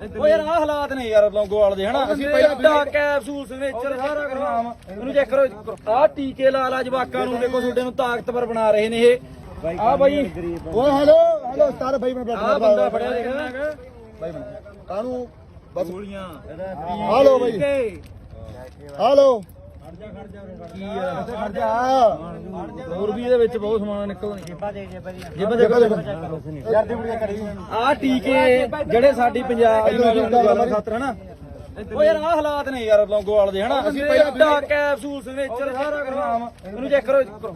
ਓ ਯਾਰ ਆਹ ਹਾਲਾਤ ਨੇ ਯਾਰ ਲੌਂਗੋਵਾਲ ਦੇ ਹਨਾ? ਅਸੀਂ ਪਹਿਲਾਂ ਕੈਪਸੂਲ ਸਿਗਨੇਚਰ ਸਾਰਾ ਕਰਨਾਮ ਇਹਨੂੰ ਚੈੱਕ ਕਰੋ ਆਹ ਟੀਕੇ ਲਾ ਲਾ ਜਵਾਕਾਂ ਨੂੰ ਦੇਖੋ ਤੁਹਾਡੇ ਨੂੰ ਤਾਕਤਵਰ ਬਣਾ ਰਹੇ ਨੇ ਇਹ। ਆ ਬਾਈ। ਓਏ ਹੈਲੋ ਹੈਲੋ ਸਟਾਰ ਭਾਈ ਮੈਂ ਬੈਠਾ ਆਹ ਬੰਦਾ ਫੜਿਆ ਦੇਖਣਾ ਮੈਂ ਕਾਨੂੰ ਬਸ। ਗੋਲੀਆਂ। ਹਾਲੋ ਬਾਈ। ਹਾਲੋ ਕੀ ਆ ਖੜ ਜਾ ਹੋਰ ਵੀ ਇਹਦੇ ਵਿੱਚ ਬਹੁਤ ਸਮਾਨ ਨਿਕਲਦਾ ਜੇਬਾਂ ਦੇ ਦੇਖੋ ਦੇਖੋ ਯਾਰ ਦੀ ਬੁੜੀਆਂ ਕਰੀ ਆਹ ਟੀਕੇ ਜਿਹੜੇ ਸਾਡੀ ਪੰਜਾਬ ਦੀ ਖਾਤਰ ਹਨਾ ਯਾਰ ਹਾਲਾਤ ਨੇ ਯਾਰ ਲੌਂਗੋਵਾਲ ਦੇ ਹਨਾ? ਅਸੀਂ ਪਹਿਲਾਂ ਪਹਿਲਾਂ ਕੈਪਸੂਲ ਸਿਗਨੇਚਰ ਸਾਰਾ ਕਰਨਾਮ ਇਹਨੂੰ ਚੈੱਕ ਕਰੋ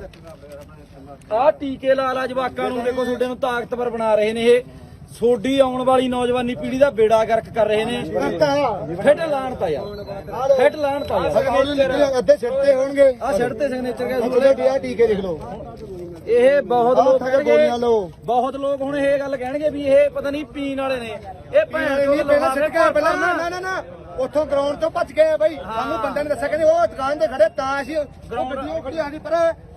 ਆਹ ਟੀਕੇ ਲਾ ਲਾ ਜਵਾਕਾਂ ਨੂੰ ਦੇਖੋ ਤੁਹਾਡੇ ਨੂੰ ਤਾਕਤਵਰ ਬਣਾ ਰਹੇ ਨੇ ਇਹ। ਸੋਡੀ ਆਉਣ ਵਾਲੀ ਨੌਜਵਾਨੀ ਪੀੜ੍ਹੀ ਦਾ ਬੇੜਾ ਗਰਕ ਕਰ ਰਹੇ ਨੇ। ਫਿੱਟ ਲਾਣ ਤਾ ਯਾਰ। ਫਿੱਟ ਲਾਣ ਤਾ ਯਾਰ। ਅੱਧੇ ਸਿਰ ਤੇ ਹੋਣਗੇ। ਆਹ ਛੱਡ ਤੇ ਸਿਗਨੇਚਰ ਉਹਦੇ ਟਿਆ ਟੀਕੇ ਲਿਖ ਲਓ। ਇਹ ਬਹੁਤ ਲੋਕ ਕਹਿਣਗੇ ਬਹੁਤ ਲੋਕ ਹੁਣ ਇਹ ਗੱਲ ਕਹਿਣਗੇ ਵੀ ਇਹ ਪਤਾ ਨਹੀਂ ਪੀਣ ਵਾਲੇ ਨੇ। ਇਹ ਭੈਣ ਚੋਦ ਨਹੀਂ ਪਹਿਲਾਂ ਨਾ ਨਾ ਨਾ। ਉੱਥੋਂ ਗਰਾਊਂਡ ਤੋਂ ਭੱਜ ਗਏ ਬਾਈ। ਸਾਨੂੰ ਬੰਦੇ ਨੇ ਦੱਸਿਆ ਕਹਿੰਦੇ ਉਹ ਦੁਕਾਨ ਤੇ ਖੜੇ ਤਾਂ ਅਸੀਂ ਉਹ ਗੱਡੀ ਉਹ ਖੜੀ ਆਣੀ ਪਰ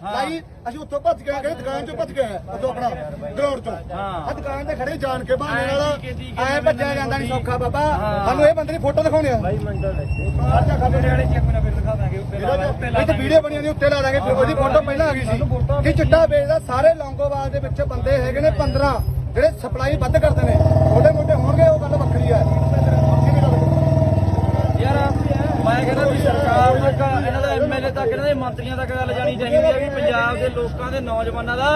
ਲਾਈ ਅਸੀਂ ਉੱਥੋਂ ਭੱਜ ਗਏ ਕਹਿੰਦੇ ਦੁਕਾਨ ਚੋਂ ਭੱਜ ਗਏ ਉੱਥੋਂ ਆਪਣਾ ਗਰਾਊਂਡ ਤੋਂ ਹਾਂ। ਆ ਦੁਕਾਨ ਤੇ ਖੜੇ ਜਾਣ ਕੇ ਬਹਾਨੇ ਨਾਲ ਐ ਭੱਜਿਆ ਜਾਂਦਾ ਨਹੀਂ ਸੌਖਾ ਬਾਬਾ। ਸਾਨੂੰ ਇਹ ਬੰਦੇ ਦੀ ਫੋਟੋ ਦਿਖਾਉਣੀ ਆ। ਬਾਈ ਸਾਡੇ ਵਾਲੇ ਚੈੱਕ ਨਾ ਫਿਰ ਦਿਖਾ ਦਾਂਗੇ ਉੱਤੇ ਲਾ ਲਾ, ਉੱਤੇ ਲਾ ਇਹ ਤੇ ਵੀਡੀਓ ਬਣੀ ਹੁੰਦੀ ਉੱਤੇ ਲਾ ਦਾਂਗੇ ਫਿਰ ਉਹਦੀ ਫੋਟੋ ਪਹਿਲਾਂ ਆ ਗਈ ਸੀ। ਕਿ ਚਿੱਟਾ ਵੇਚਦਾ ਸਾਰੇ ਲੌਂਗੋਵਾਲ ਦੇ ਵਿੱਚ ਬੰਦੇ ਹੈਗੇ ਨੇ 15 ਜਿਹੜੇ ਸਪਲਾਈ ਵੱਧ ਕਰਦੇ ਨੇ। ਛੋਟੇ ਮੋਟੇ ਹੋਣਗੇ ਉਹ ਗੱਲ ਵੱਖਰੀ ਆ ਯਾਰ ਮੈਂ ਕਹਿੰਦਾ ਵੀ ਸਰਕਾਰ ਤੱਕ ਇਹਨਾਂ ਦਾ ਐਮਐਲਏ ਤੱਕ ਇਹਨਾਂ ਦੇ ਮੰਤਰੀਆਂ ਤੱਕ ਗੱਲ ਜਾਣੀ ਚਾਹੀਦੀ ਹੈ ਵੀ ਪੰਜਾਬ ਦੇ ਲੋਕਾਂ ਦੇ ਨੌਜਵਾਨਾਂ ਦਾ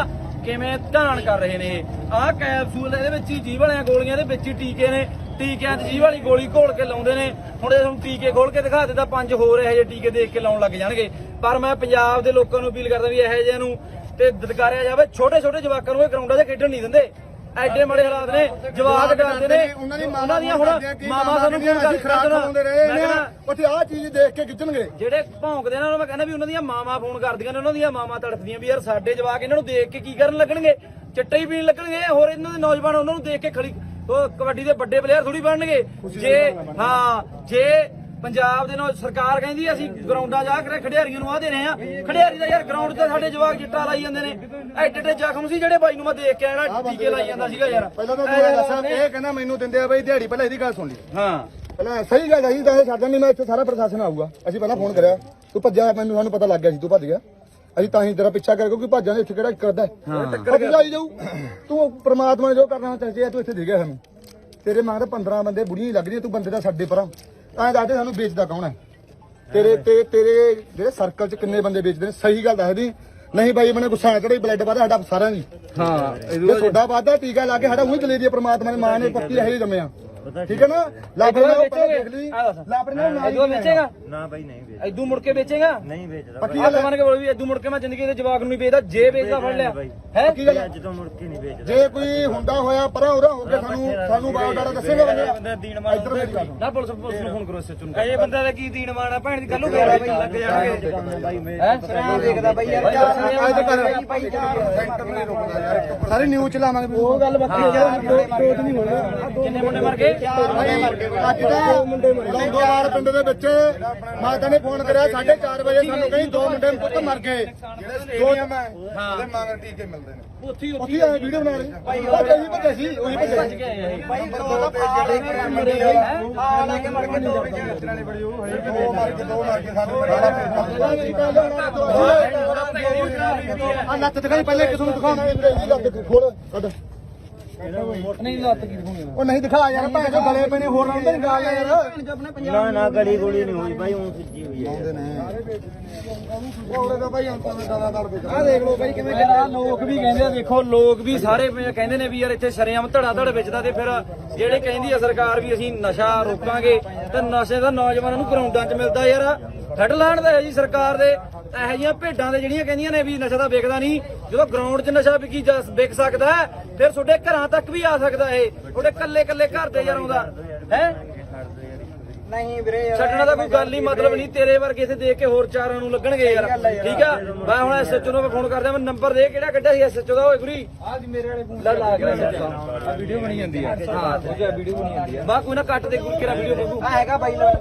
ਕਿਵੇਂ ਧਾਨ ਕਰ ਰਹੇ ਨੇ। ਆਹ ਕੈਪਸੂਲ ਇਹਦੇ ਵਿੱਚ ਹੀ ਜੀਵ ਵਾਲੀਆਂ ਗੋਲੀਆਂ ਦੇ ਵਿੱਚ ਹੀ ਟੀਕੇ ਨੇ। ਟੀਕਿਆਂ 'ਚ ਜੀਵ ਵਾਲੀ ਗੋਲੀ ਘੋਲ ਕੇ ਲਾਉਂਦੇ ਨੇ। ਹੁਣ ਇਹ ਤੁਹਾਨੂੰ ਟੀਕੇ ਖੋਲ ਕੇ ਦਿਖਾ ਦਿੱਤਾ, ਪੰਜ ਹੋਰ ਇਹੋ ਜਿਹੇ ਟੀਕੇ ਦੇਖ ਕੇ ਲਾਉਣ ਲੱਗ ਜਾਣਗੇ। ਪਰ ਮੈਂ ਪੰਜਾਬ ਦੇ ਲੋਕਾਂ ਨੂੰ ਅਪੀਲ ਕਰਦਾ ਵੀ ਇਹੋ ਜਿਹੇ ਨੂੰ ਤੇ ਦਦਕਾਰਿਆ ਜਾਵੇ। ਛੋਟੇ ਛੋਟੇ ਜਵਾਕਾਂ ਨੂੰ ਇਹ ਗਰਾਊਂਡਾਂ ਚ ਖੇਡਣ ਨਹੀਂ ਦਿੰਦੇ। ਐਡੇ ਮਾੜੇ ਹਾਲਾਤ ਨੇ ਜਵਾਕ ਡਰਦੇ ਨੇ। ਉਹਨਾਂ ਦੀ ਦੀਆਂ ਹੁਣ ਮਾਮਾ ਸਾਨੂੰ ਫੋਨ ਕਰ ਖਰਾਬ ਕਰਾਉਂਦੇ ਰਹੇ ਨੇ। ਉੱਥੇ ਆਹ ਚੀਜ਼ ਦੇਖ ਕੇ ਗਿੱਜਣਗੇ ਜਿਹੜੇ ਭੌਂਕਦੇ ਨੇ ਉਹਨਾਂ ਮੈਂ ਕਹਿੰਦਾ ਵੀ ਉਹਨਾਂ ਦੀਆਂ ਮਾਵਾਂ ਫੋਨ ਕਰਦੀਆਂ ਨੇ ਉਹਨਾਂ ਦੀਆਂ ਮਾਵਾਂ ਤੜਫਦੀਆਂ ਵੀ ਯਾਰ ਸਾਡੇ ਜਵਾਕ ਇਹਨਾਂ ਨੂੰ ਦੇਖ ਕੇ ਕੀ ਕਰਨ ਲੱਗਣਗੇ? ਚਿੱਟਾ ਹੀ ਪੀਣ ਲੱਗਣਗੇ ਹੋਰ ਇਹਨਾਂ ਦੇ ਨੌਜਵਾਨ ਉਹਨਾਂ ਨੂੰ ਦੇਖ ਕੇ ਖੜੀ ਉਹ ਕਬੱਡੀ ਦੇ ਵੱਡੇ ਪਲੇਅਰ ਥੋੜੀ ਬਣਨਗੇ? ਜੇ ਹਾਂ ਜੇ ਪੰਜਾਬ ਦੇ ਨਾਲ ਸਰਕਾਰ ਕਹਿੰਦੀ ਅਸੀਂ ਗਰਾਊਂਡਾਂ ਜਾ ਕੇ ਖਿਡਾਰੀਆਂ ਨੂੰ ਆ ਦੇ ਰਹੇ ਆ। ਖਿਡਾਰੀ ਦਾ ਯਾਰ ਗਰਾਊਂਡ ਤੇ ਸਾਡੇ ਜਵਾਕ ਚਿੱਟਾ ਲਾਈ ਜਾਂਦੇ ਨੇ। ਐਡੇ ਐਡੇ ਜ਼ਖਮ ਸੀ ਜਿਹੜੇ ਬਾਈ ਨੂੰ ਮੈਂ ਦੇਖ ਕੇ ਆਇਆ ਟੀਕੇ ਲਾਈ ਜਾਂਦਾ ਸੀਗਾ ਯਾਰ। ਪਹਿਲਾਂ ਤਾਂ ਇਹ ਦੱਸ ਇਹ ਕਹਿੰਦਾ ਮੈਨੂੰ ਦਿੰਦੇ ਆ ਬਈ ਦਿਹਾੜੀ ਪਹਿਲਾਂ ਇਹਦੀ ਗੱਲ ਸੁਣ ਲਈ। ਹਾਂ। ਪਹਿਲਾਂ ਸਹੀ ਗੱਲ ਅਸੀਂ ਤਾਂ ਇਹ ਛੱਡ ਨਹੀਂ ਮੈਂ ਇੱਥੇ ਸਾਰਾ ਪ੍ਰਸ਼ਾਸਨ ਆਊਗਾ। ਅਸੀਂ ਪਹਿਲਾਂ ਫੋਨ ਕਰਿਆ ਤੂੰ ਭੱਜਿਆ ਮੈਨੂੰ ਸਾਨੂੰ ਪਤਾ ਲੱਗ ਗਿਆ ਸੀ ਤੂੰ ਭੱਜ ਗਿਆ। ਅਸੀਂ ਤਾਂ ਹੀ ਤੇਰਾ ਪਿੱਛਾ ਕਰ ਕਿਉਂਕਿ ਭੱਜਾਂ ਦੇ ਇੱਥੇ ਕਿਹੜਾ ਕਰਦਾ ਭੱਜ ਜਾਈ ਜਾਊ। ਤੂੰ ਪ੍ਰਮਾਤਮਾ ਨੇ ਜੋ ਕਰਨਾ ਚਾਹੀਦਾ ਤੂੰ ਇੱਥੇ ਦੇ ਗਿਆ ਸਾਨੂੰ। ਤੇਰੇ ਮਗਰ 15 ਬੰਦੇ ਬੁੜੀਆਂ ਲੱਗ ਰਹੀਆਂ ਤੂੰ ਬੰਦੇ ਦਾ ਛੱਡੇ ਪਰਾਂ। ਐਂ ਦੱਸ ਦੇ ਸਾਨੂੰ ਵੇਚਦਾ ਕੌਣ ਹੈ? ਤੇਰੇ ਤੇ ਤੇਰੇ ਜਿਹੜੇ ਸਰਕਲ 'ਚ ਕਿੰਨੇ ਬੰਦੇ ਵੇਚਦੇ ਨੇ? ਸਹੀ ਗੱਲ ਦੱਸ ਦੀ ਨਹੀਂ ਬਾਈ ਮੈਨੂੰ ਗੁੱਸਾ ਆ ਚੜੀ ਬਲੱਡ ਵਾਦਾ ਸਾਡਾ ਸਾਰਿਆਂ ਦੀ। ਹਾਂ ਇਹ ਤੁਹਾਡਾ ਵਾਦਾ ਟੀਕਾ ਲਾ ਕੇ ਸਾਡਾ ਉਹੀ ਚਲੇ ਦੀ ਪ੍ਰਮਾਤਮਾ ਨੇ ਮਾਂ ਨੇ ਪੱਕੀ ਇਹ ਜੰਮਿਆ ਠੀਕ ਹੈ ਨਾ? ਲਾਪਰੇ ਨਾਲ ਪਹਿਲਾਂ ਦੇਖ ਲਈ। ਲਾਪਰੇ ਨਾਲ ਨਾਲ ਐਦੂ ਵੇਚੇਗਾ? ਨਾ ਬਾਈ ਨਹੀਂ ਵੇਚ ਐਦੂ ਮੁੜ ਕੇ ਵੇਚੇਗਾ? ਨਹੀਂ ਵੇਚਦਾ ਪੱਕੀ ਗੱਲ ਮੰਨ ਕੇ ਬੋਲ ਵੀ ਐਦੂ ਮੁੜ ਕੇ ਮੈਂ ਜ਼ਿੰਦਗੀ ਦੇ ਜਵਾਕ ਨੂੰ ਨਹੀਂ ਵੇਚਦਾ ਜੇ ਵੇਚਦਾ ਫੜ ਲਿਆ। ਹੈ? ਪੱਕੀ ਗੱਲ ਹੈ। ਅੱਜ ਤੋਂ ਮੁੜ ਕੇ ਨਹੀਂ ਵੇਚਦਾ। ਜੇ ਕੋਈ ਹੁੰਦਾ ਹੋਇਆ ਪਰਾਂ ਉਰਾ ਹੋ ਕੇ ਸਾਨੂੰ ਸਾਨੂੰ ਡਾੜਾ ਦੱਸੇਗਾ ਬੰਦਾ ਬੰਦਾ ਦੀਨ ਮਾਰ ਇੱਧਰ ਮੇਰੀ ਗੱਲ ਨਾ ਪੁਲਿਸ ਪੁਲਿਸ ਨੂੰ ਫੋਨ ਕਰੋ ਸੱਚੂ ਨੂੰ। ਇਹ ਬੰਦਾ ਦਾ ਕੀ ਦੀਨ ਮਾਰਨਾ ਭੈਣ ਦੀ ਕੱਲ ਨੂੰ ਫੇਰ ਬਈ ਲੱਗ ਜਾਣਗੇ ਬਾਈ। ਮੇਰੇ ਹੈ? ਸਰਾਂ ਦੇਖਦਾ ਬਈ ਯਾਰ ਅੱਜ ਕਰ ਸੈਂਟਰ ਨਹੀਂ ਰੁਕਦਾ ਯਾਰ ਸਾਰੇ ਨਿਊਜ਼ ਚਲਾਵਾਂਗੇ। ਉਹ ਗੱਲ ਹੈ, ਨਹੀਂ ਹੋਣਾ ਕਿੰਨੇ ਮੁੰਡੇ ਮਰ ਗਏ ਅੱਜ ਦਾ ਲੌਂਗੋਵਾਲ ਪਿੰਡ ਦੇ ਵਿੱਚ ਮਾਤਾ ਨੇ ਫੋਨ ਕਰਿਆ 4:30 ਵਜੇ ਸਾਨੂੰ ਕਹੀ ਦੋ ਮੁੰਡੇ ਪੁੱਤ ਮਰ ਗਏ ਦੋ ਮੈਂ ਉਹਦੇ ਮੰਗਰ ਟੀਕੇ ਮਿਲਦੇ ਨੇ ਉੱਥੀ ਉੱਥੇ ਆ ਵੀਡੀਓ ਬਣਾ ਲਈ ਭੱਜੇ ਸੀ ਭੱਜੇ ਸੀ ਉਹੀ ਭੱਜੇ ਸੀ ਭਾਈ ਦੋ ਮਾਰ ਕੇ ਦੋ ਮਾਰ ਕੇ ਸਾਨੂੰ ਆ ਲੱਤ ਦਿਖਾਈ ਪਹਿਲੇ ਕਿਸ ਦਿਖਾਉਣਾ ਇਹ ਲੱਤ ਖੋਲ। ਕੱਢ ਨਹੀਂ ਲੱਤ ਕੀ ਦਿਖਾਉਣੀ ਉਹ ਨਹੀਂ ਦਿਖਾ ਯਾਰ ਭੈਣ ਚੋ ਗਲੇ ਪਏ ਨੇ ਹੋਰ ਨਾਲ ਤਾਂ ਨਹੀਂ ਗਾ ਯਾਰ। ਨਾ ਨਾ ਗੜੀ ਗੋਲੀ ਨਹੀਂ ਹੋਈ ਬਾਈ ਉਹ ਸਿੱਜੀ ਹੋਈ ਹੈ ਉਹਦੇ ਤਾਂ ਭਾਈ ਅੰਤਾਂ ਦਾ ਦਾਦਾ ਦੜ ਵਿੱਚ ਆ ਦੇਖ ਲਓ ਬਾਈ ਕਿਵੇਂ ਕਹਿੰਦਾ ਲੋਕ ਵੀ ਕਹਿੰਦੇ ਆ ਦੇਖੋ ਲੋਕ ਵੀ ਸਾਰੇ ਕਹਿੰਦੇ ਨੇ ਵੀ ਯਾਰ ਇੱਥੇ ਸ਼ਰੇਆਮ ਧੜਾ ਧੜ ਵੇਚਦਾ ਤੇ ਫਿਰ ਜਿਹੜੇ ਕਹਿੰਦੀ ਆ ਸਰਕਾਰ ਵੀ ਅਸੀਂ ਨਸ਼ਾ ਰੋਕਾਂਗੇ ਤੇ ਨਸ਼ੇ ਦਾ ਨੌਜਵਾਨਾਂ ਨੂੰ ਗਰਾਊਂਡਾਂ 'ਚ ਮਿਲਦਾ ਯਾਰ। ਫੜ ਲਾਣ ਦਾ ਹੈ ਜੀ ਸਰਕਾਰ ਦੇ। ਇਹੋ ਜਿਹੀਆਂ ਭੇਡਾਂ ਦੇ ਜਿਹੜੀਆਂ ਕਹਿੰਦੀਆਂ ਨੇ ਵੀ ਨਸ਼ਾ ਤਾਂ ਵਿਕਦਾ ਨਹੀਂ ਜਦੋਂ ਗਰਾਊਂਡ 'ਚ ਨਸ਼ਾ ਵਿਕੀ ਜਾ ਵਿਕ ਸਕਦਾ ਫਿਰ ਤੁਹਾਡੇ ਘਰਾਂ ਤੱਕ ਵੀ ਆ ਸਕਦਾ ਇਹ। ਤੁਹਾਡੇ ਕੱਲੇ ਕੱਲੇ ਘਰ ਦੇ ਯਾਰ ਆਉਂਦਾ। ਹੈ? ਨਹੀਂ ਵੀਰੇ ਛੱਡਣਾ ਤਾਂ ਕੋਈ ਗੱਲ ਹੀ ਮਤਲਬ ਨਹੀਂ ਤੇਰੇ ਵਰਗੇ ਇੱਥੇ ਦੇਖ ਕੇ ਹੋਰ ਚਾਰਾਂ ਨੂੰ ਲੱਗਣਗੇ ਯਾਰ। ਠੀਕ ਆ? ਮੈਂ ਹੁਣ ਐਸਐਚਓ ਨੂੰ ਫੋਨ ਕਰਦਾ ਮੈਂ ਨੰਬਰ ਦੇ ਕਿਹੜਾ ਕੱਢਿਆ ਸੀ? ਐਸਐਚਓ ਦਾ? ਓਏ ਗੁਰੀ। ਅੱਜ ਮੇਰੇ ਵਾਲੇ ਫੋਨ ਲਾ ਲਾ ਕੇ ਆ ਵੀਡੀਓ ਬਣੀ ਜਾਂਦੀ ਆ। ਹਾਂ ਵੀਡੀਓ ਬਣੀ ਜਾਂਦੀ ਆ। ਬਾ ਕੋਈ ਨਾ ਕੱਟ ਦੇ ਗੁਰੀ ਕਿਹੜਾ ਵੀਡੀਓ ਹੈਗਾ ਬਾਈ